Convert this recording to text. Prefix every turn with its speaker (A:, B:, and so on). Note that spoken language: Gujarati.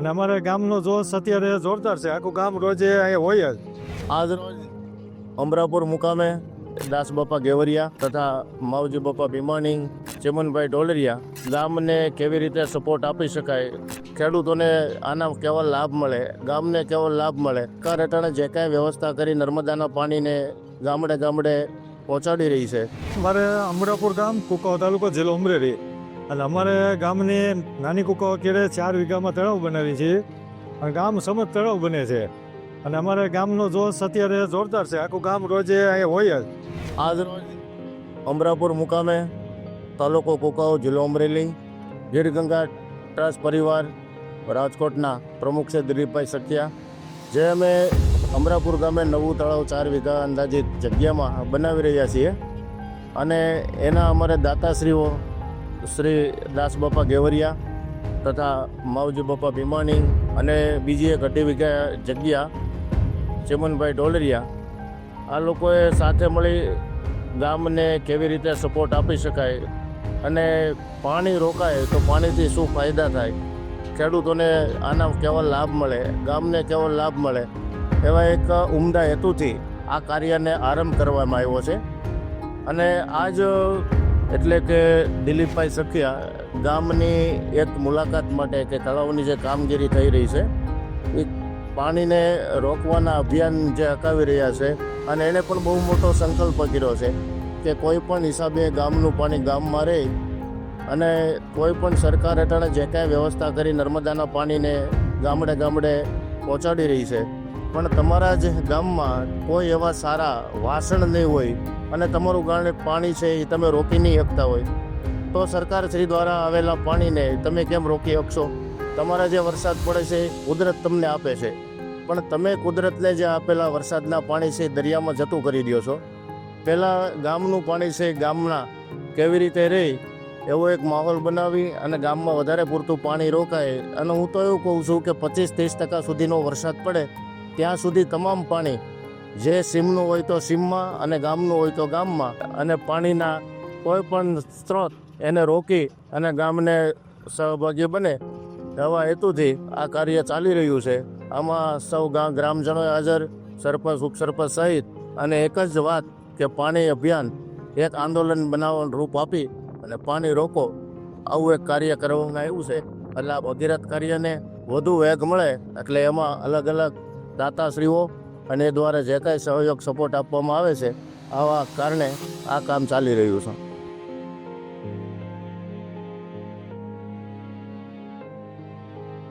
A: અને અમારે ગામનો જોશ અત્યારે જોરદાર છે. આખું ગામ રોજે અહીંયા હોય જ.
B: આજ રોજ અમરાપુર મુકામે દાસ બાપા ગેવરિયા તથા માવજી બાપા ભીમાણી ચેમનભાઈ ઢોલરિયા ગામને કેવી રીતે સપોર્ટ આપી શકાય? ખેડૂતોને આના કેવો લાભ મળે? ગામને કેવો લાભ મળે? કાર હેઠળ જે કાંઈ વ્યવસ્થા કરી નર્મદાના પાણીને ગામડે ગામડે પહોંચાડી રહી છે.
A: મારે અમરાપુર ગામ કુકાવ તાલુકો જિલ્લો અમરેલી. અને અમારે ગામની નાની કુકો કેળે ચાર વીઘામાં તળાવ બનાવી છે. અને ગામ સમજ તળાવ બને છે. અને અમારે ગામનો જોશ અત્યારે જોરદાર છે. આખું ગામ રોજે અહીંયા હોય જ.
B: આજ રોજ અમરાપુર મુકામે તાલુકો કુકાઓ જિલ્લો અમરેલી, ગીરગંગા ટ્રસ્ટ પરિવાર, રાજકોટના પ્રમુખ છે દિલીપભાઈ સખિયા. જે અમે અમરાપુર ગામે નવું તળાવ ચાર વીઘા અંદાજિત જગ્યામાં બનાવી રહ્યા છીએ. અને એના અમારે દાતાશ્રીઓ શ્રી દાસ બાપા ગેવરિયા તથા માવજી બાપા ભીમાણી અને બીજી એક અઢી વીઘા જગ્યા ચેમનભાઈ ઢોલરિયા. આ લોકોએ સાથે મળી ગામને કેવી રીતે સપોર્ટ આપી શકાય અને પાણી રોકાય તો પાણીથી શું ફાયદા થાય? ખેડૂતોને આના કેવો લાભ મળે, ગામને કેવો લાભ મળે એવા એક ઉમદા હેતુથી આ કાર્યને આરંભ કરવામાં આવ્યો છે. અને આજ એટલે કે દિલીપભાઈ સખિયા, ગામની એક મુલાકાત માટે કે તળાવની જે કામગીરી થઈ રહી છે, એ પાણીને રોકવાના અભિયાન જે અકાવી રહ્યા છે અને એને પણ બહુ મોટો સંકલ્પ કર્યો છે કે કોઈ પણ હિસાબે ગામનું પાણી ગામમાં રહે અને કોઈ પણ સરકાર હેઠળ જે કાંઈ વ્યવસ્થા કરી નર્મદાના પાણીને ગામડે ગામડે પહોંચાડી રહી છે. પણ તમારા જ ગામમાં કોઈ એવા સારા વાસણ નહીં હોય અને તમારું ગામ પાણી છે એ તમે રોકી નહીં શકતા હોય. તો સરકાર શ્રી દ્વારા આવેલા પાણીને તમે કેમ રોકી શકશો? તમારા જે વરસાદ પડે છે, કુદરત તમને આપે છે. પણ તમે કુદરતને જે આપેલા વરસાદના પાણી છે દરિયામાં જતું કરી દો છો. પહેલાં ગામનું પાણી છે, ગામના. કેવી રીતે રહે એવો એક માહોલ બનાવી અને ગામમાં વધારે પૂરતું પાણી રોકાય. અને હું તો એવું કહું છું કે પચીસ ત્રીસ ટકા સુધીનો વરસાદ પડે, ત્યાં સુધી તમામ પાણી જે સીમનું હોય તો સીમમાં અને ગામનું હોય તો ગામમાં. અને પાણીના કોઈ પણ સ્ત્રોત એને રોકી અને ગામને સહભાગી બને એવા હેતુથી આ કાર્ય ચાલી રહ્યું છે. આમાં સૌ ગામ ગ્રામજનોએ હાજર, સરપંચ, ઉપસરપંચ સહિત અને એક જ વાત કે પાણી અભિયાન એક આંદોલન બનાવવાનું રૂપ આપી અને પાણી રોકો. આવું એક કાર્ય કરવામાં આવ્યું છે. એટલે આ ભગીરથ કાર્યને વધુ વેગ મળે એટલે એમાં અલગ અલગ દાતાશ્રીઓ અને એ દ્વારા જે કાંઈ સહયોગ સપોર્ટ આપવામાં આવે છે, આવા કારણે આ કામ ચાલી રહ્યું છે.